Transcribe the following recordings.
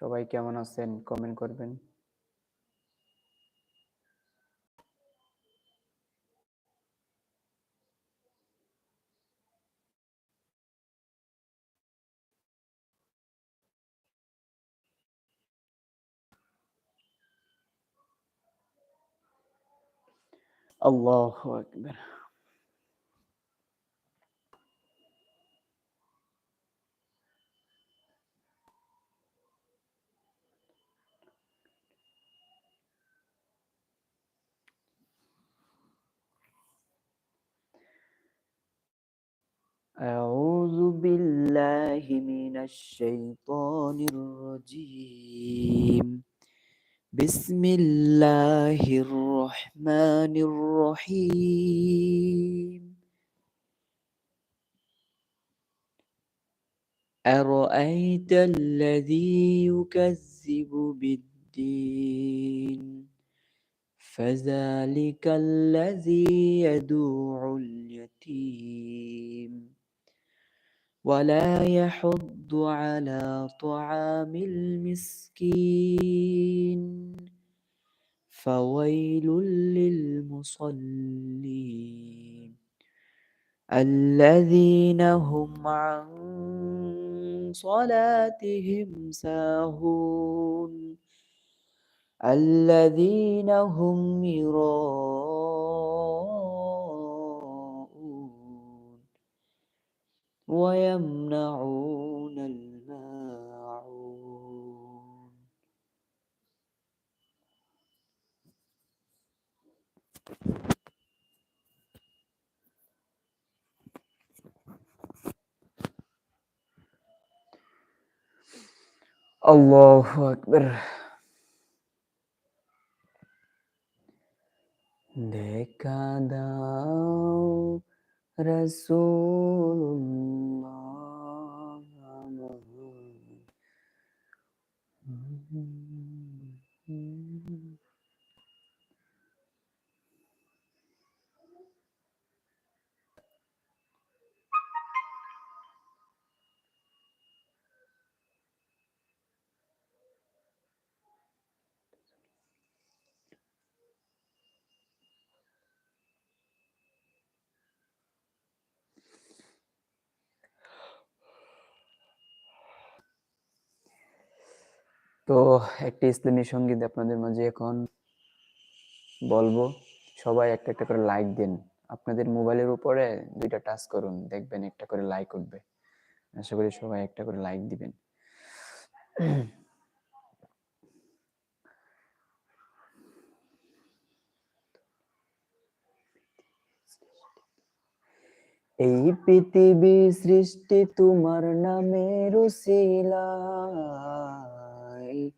সবাই কেমন আছেন? কমেন্ট করবেন। আল্লাহু আকবার। أعوذ بالله من الشيطان الرجيم. بسم الله الرحمن الرحيم. أرأيت الذي يكذب بالدين؟ فذلك الذي يدوع اليتيم. ولا يحض على طعام المسكين. فويل للمصلين الذين هم عن صلاتهم ساهون. الذين هم يراءون ويمنعون الماعون. الله أكبر. देखा Rasulullah তো একটি ইসলামী সংগীত আপনাদের মাঝে এখন বলব। সবাই একটা একটা করে লাইক দিন। আপনাদের মোবাইলের উপরে দুইটা টাচ করুন, দেখবেন একটা করে লাইক উঠবে। আশা করি সবাই একটা করে লাইক দিবেন। এই পৃথিবী সৃষ্টি তোমার নামের উসিলায়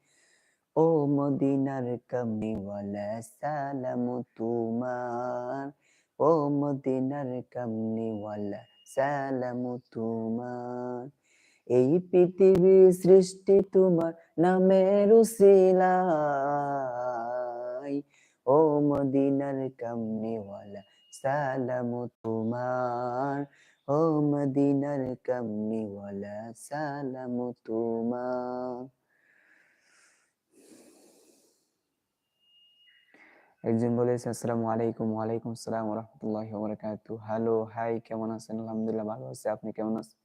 ও মদিনার কামনিওয়ালা সালাম তোমার। ও মদিনার কামনিওয়ালা সালাম তোমার। এই পৃথিবী সৃষ্টি তোমার নামের উসিলায়। ও মদিনার কামনিওয়ালা সালাম তোমার। ও মদিনার কামনিওয়ালা সালাম তোমার। একজন বলেছে আসসালামু আলাইকুম, ওয়ালাইকুম আসসালাম রহমতুল্লাহি ওয়াবারাকাতু হ্যালো, হাই, কেমন আছেন? আলহামদুলিল্লাহ ভালো আছি। আপনি কেমন আছেন?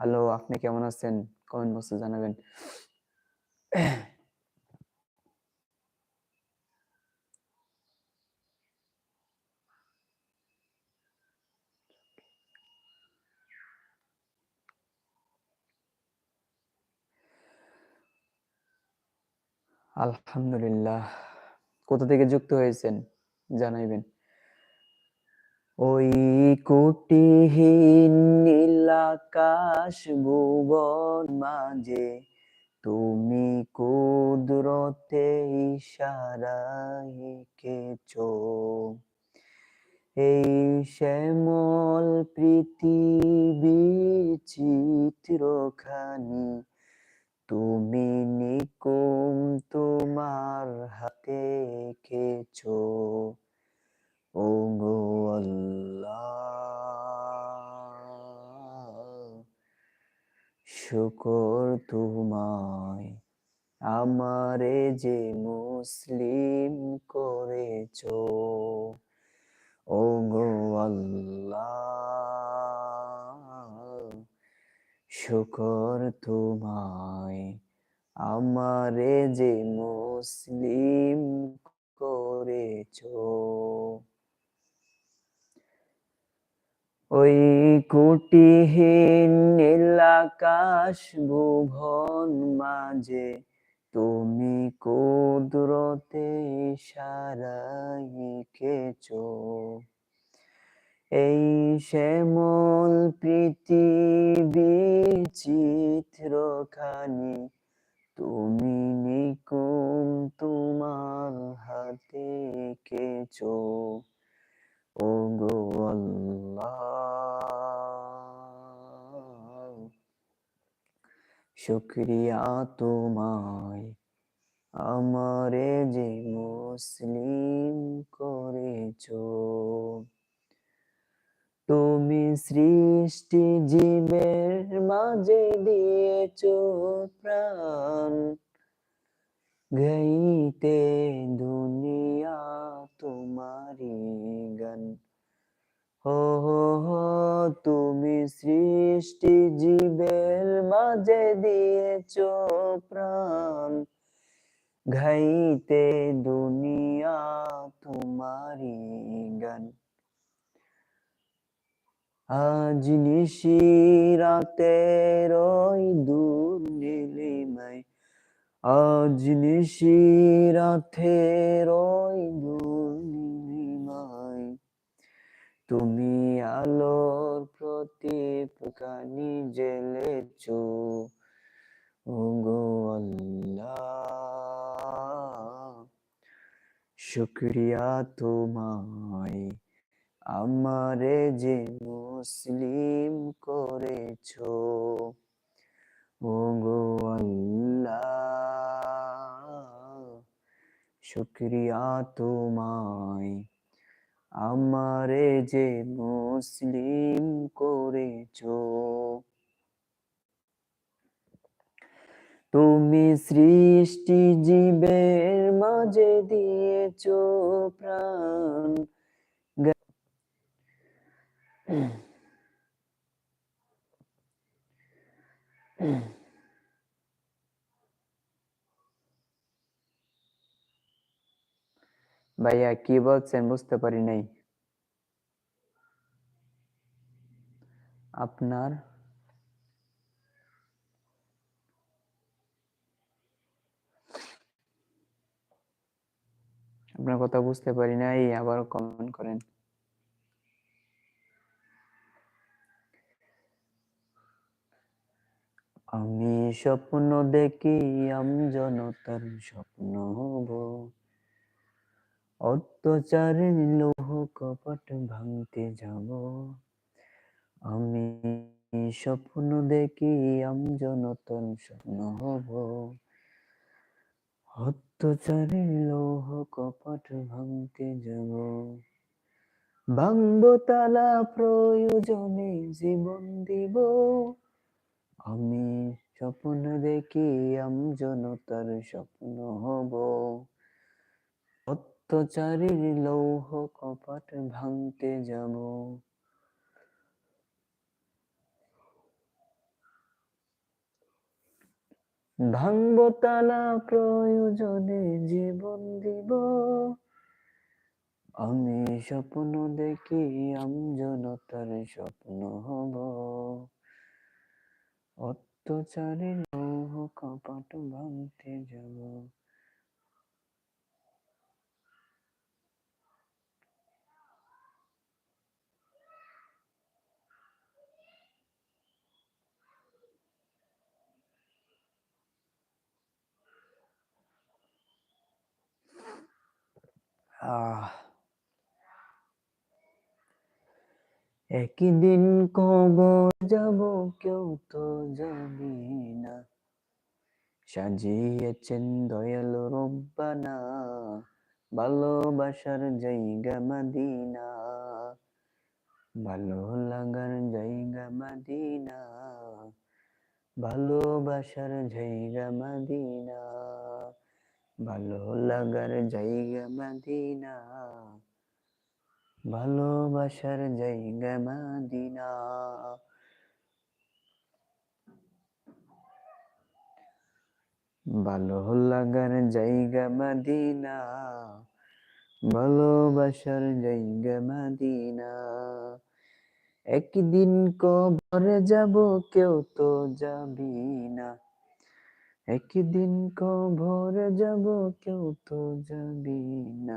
হ্যালো, আপনি কেমন আছেন? কমেন্ট বক্সে জানাবেন। আলহামদুলিল্লাহ। কোথা থেকে যুক্ত হয়েছেন? জানাইবেন। ওই কোটিহীন নীল আকাশ ভুবন মাঝে তুমি কুদরতে ইশারায় এঁকেছো। এই শ্যামল পৃথিবী চিত্রখানি তুমি নিকুম তোমার হাতে এঁকেছো। ও গো শুকর তোমায় আমারে যে মুসলিম করেছ। ও গো আল্লাহ শুকর তোমায়। আমারে যে মুসলিম করেছ। ওই কুটিহীন নীলাকাশ ভুবন মাঝে তুমি কুদরতে সারাইকেছ এই শ্যামল পৃথিবী চিত্রখানি, তুমি নিকুম তোমার হাতে কেছো ও গো শুক্রিয়া তোমায়, আমারে যে মুসলিম করেছ। তুমি সৃষ্টি জীবের মাঝে দিয়েছ প্রাণ। গাইতে দুনিয়া তোমারি গান। হো হো, তুমি সৃষ্টি জীবের মাঝে দিয়েছ প্রাণ। গাইতে দুনিয়া তোমারি গান। আজ নিশি রাতে রই দূর নীলিমায় আজ নিশি রাতে রই দূর নীলিমায় তুমি আলোর প্রদীপ কানি জ্বেলেছ। ও গো আল্লাহ, শুক্রিয়া তোমায়। আমারে যে মুসলিম করেছ ও আল্লাহ, শুক্রিয়া তোমায়। আমারে যে মুসলিম করেছ, তুমি সৃষ্টি জীবের মাঝে দিয়েছ প্রাণ। ভাইয়া, কি বলছেন বুঝতে পারি নাই। আপনার? আপনার কথা বুঝতে পারি নাই আবার কমেন্ট করেন। আমি স্বপ্ন দেখি আমজনতার স্বপ্ন হব। অত্যাচারের লৌহ কপট ভাঙতে যাব। আমি স্বপ্ন দেখি আমজনতার স্বপ্ন হব। অত্যাচারের লৌহ কপট ভাঙতে যাব। ভাঙব তালা প্রয়োজনে জীবন দিব। আমি স্বপ্ন দেখি, আমজনতার স্বপ্ন হব। অত্যাচারীর লৌহ কপাট ভাঙতে যাব। ভাঙব তালা প্রয়োজনে জীবন দিব। আমি স্বপ্ন দেখি, আমজনতার স্বপ্ন হব। অত্যাচারে লৌহ কপাট ভাঙতে যাব। আহ একদিন কবর যাব কেউ তো জানি না। সাজিয়েছেন দয়াল রব্বানা, ভালোবাসার জায়গা মাদিনা। ভালো লাগার জায়গা মাদিনা, ভালোবাসার জায়গা মদিনা। ভালো লাগার জায়গা মদিনা। ভালোবাসার জায়গা মদিনা। ভালো লাগার জায়গা মদিনা। ভালোবাসার জায়গা মদিনা। একদিন কবরে যাব, কেউ তো যাবি না। একদিন কবরে যাব, কেউ তো যাবি না।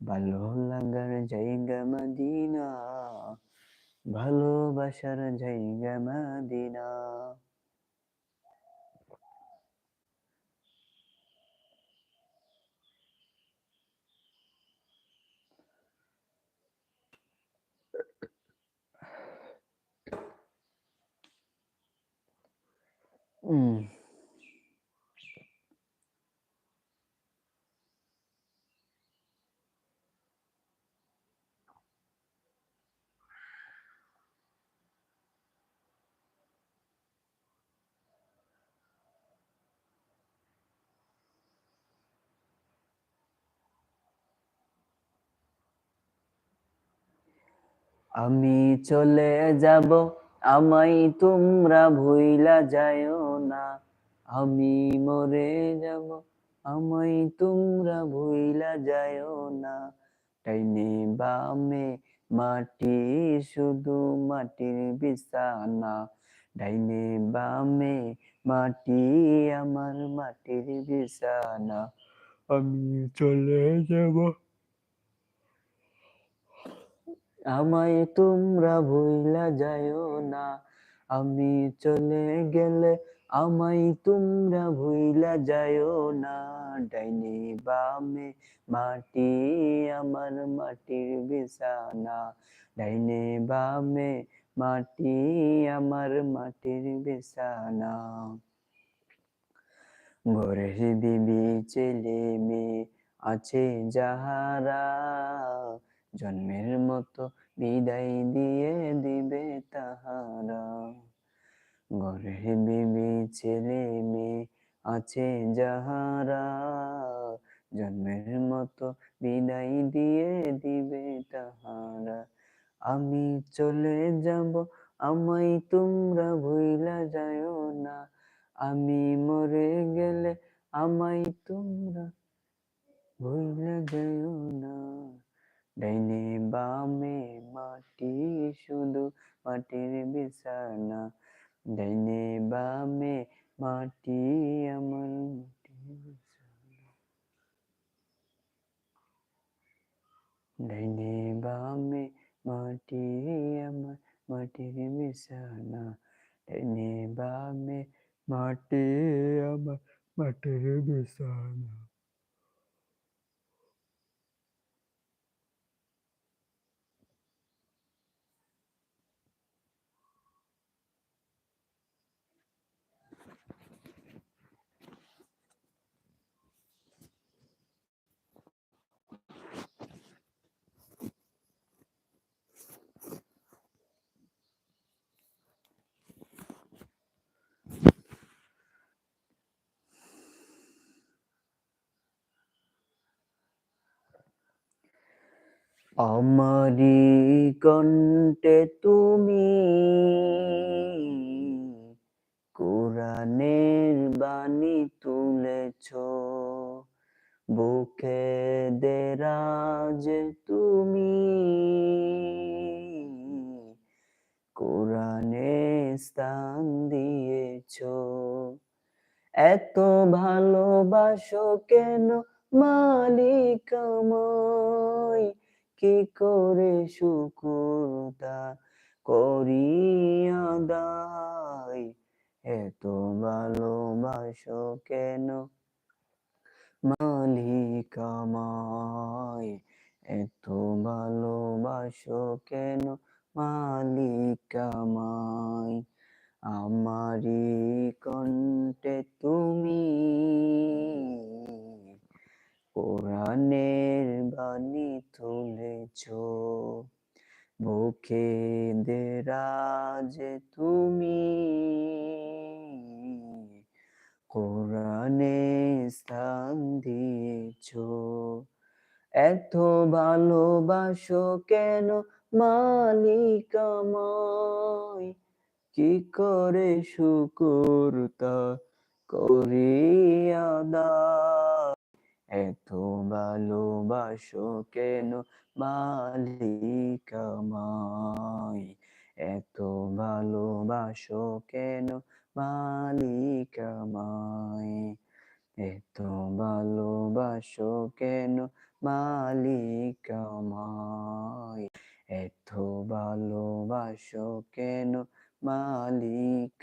ভালো লাগার জায়গা মদিনা ভালোবাসার জায়গা মদিনা উম, আমি চলে যাব, আমায় তোমরা ভুইলা যায়ও না। আমি মরে যাব, আমায় তোমরা ভুইলা যায়ও না। টাইনে বামে মাটি, শুধু মাটির বিছানা। ডাইনে বামে মাটি, আমার মাটির বিছানা। আমি চলে যাব আমায় তোমরা ভুইলা যাইও না। আমি চলে গেলে আমায় তোমরা ভুইলা যাইও না। ডাইনে বামে মাটি, আমার মাটির বিছানা। ডাইনে বামে মাটি, আমার মাটির বিছানা। ঘরের বিবি ছেলে মেয়ে আছে যাহারা। জন্মের মতো বিদায় দিয়ে দিবে তাহারা। ঘরের বিবি ছেলে মেয়ে আছে যাহারা। জন্মের মতো বিদায় দিয়ে দিবে তাহারা। আমি চলে যাব, আমায় তোমরা ভুইলা যাও না। আমি মরে গেলে আমায় তোমরা ভুইলা যাও না। ডাইনে বামে মাটি শুধু মাটির বিছানা ডাইনে বামে মাটি আমার মাটির বিছানা ডাইনে বামে মাটি আমার মাটির বিছানা ডাইনে বামে মাটি আমার মাটির বিছানা আমারি কণ্ঠে তুমি কোরআনের বাণী তুলেছ বুকে দেরাজ তুমি কোরআনে স্থান দিয়েছ। এত ভালোবাসো কেন মালিক আমায়? কি করে শুকুরতা করি আদায়? এত ভালোবাসো কেন? মালিক আমায়, এত ভালোবাসো কেন? মালিক আমায় আমারি কণ্ঠে তুমি কোরআনের বাণী তুলেছ বুকে দেরাজ তুমি কোরআনে স্থান দিয়েছ। এত ভালোবাসো কেন মালিক আমায়? কি করে শুকুরতা করি আদায় এত ভালোবাসো কেন? মালিক এত ভালোবাসো কেন? মালিক এত ভালোবাসো কেন? মালিক এত ভালোবাসো কেন? মালিক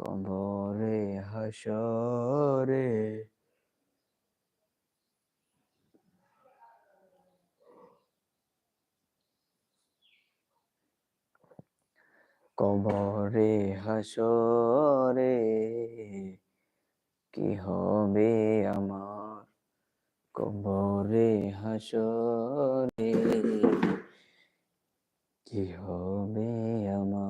কবরে হাসরে। কবরে হাসরে কি হবে আমার? কবরে হাসরে কি হবে আমার?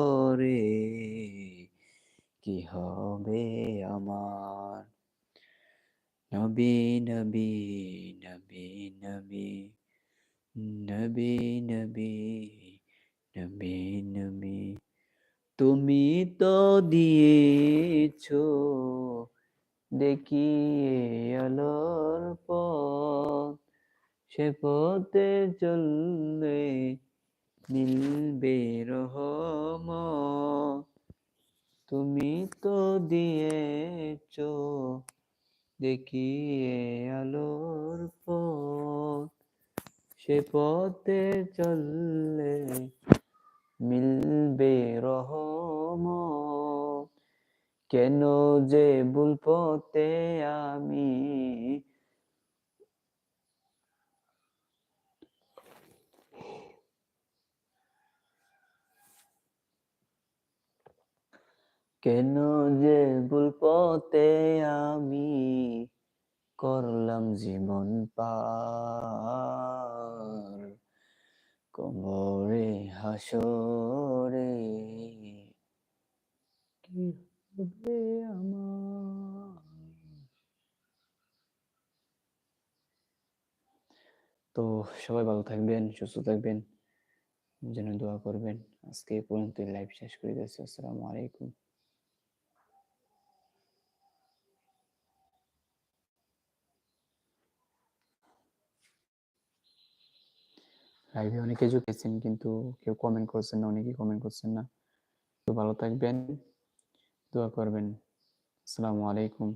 হবে আমার। নবী নবী নবী নবী নবী নবী নবী নবী, তুমি তো দিয়েছ দেখিয়ে আলোর পথ, সে পথে চললে মিলবে রহমত। তুমি তো দিয়েছ দেখিয়ে আলোর পথ। সে পথে চললে মিলবে রহমত কেন যে ভুল পথে আমি কেন যে ভুল পথে আমি করলাম জীবন পার? কবরে হাসরে। কি হবে আমার? তো সবাই ভালো থাকবেন, সুস্থ থাকবেন। যেন দোয়া করবেন। আজকে পর্যন্ত লাইভ শেষ করে দিচ্ছি আসসালামু আলাইকুম। লাইভে অনেকে ঢুকেছেন কিন্তু কেউ কমেন্ট করছেন না, অনেকেই কমেন্ট করছেন না। তো ভালো থাকবেন, দোয়া করবেন। আসসালামু আলাইকুম।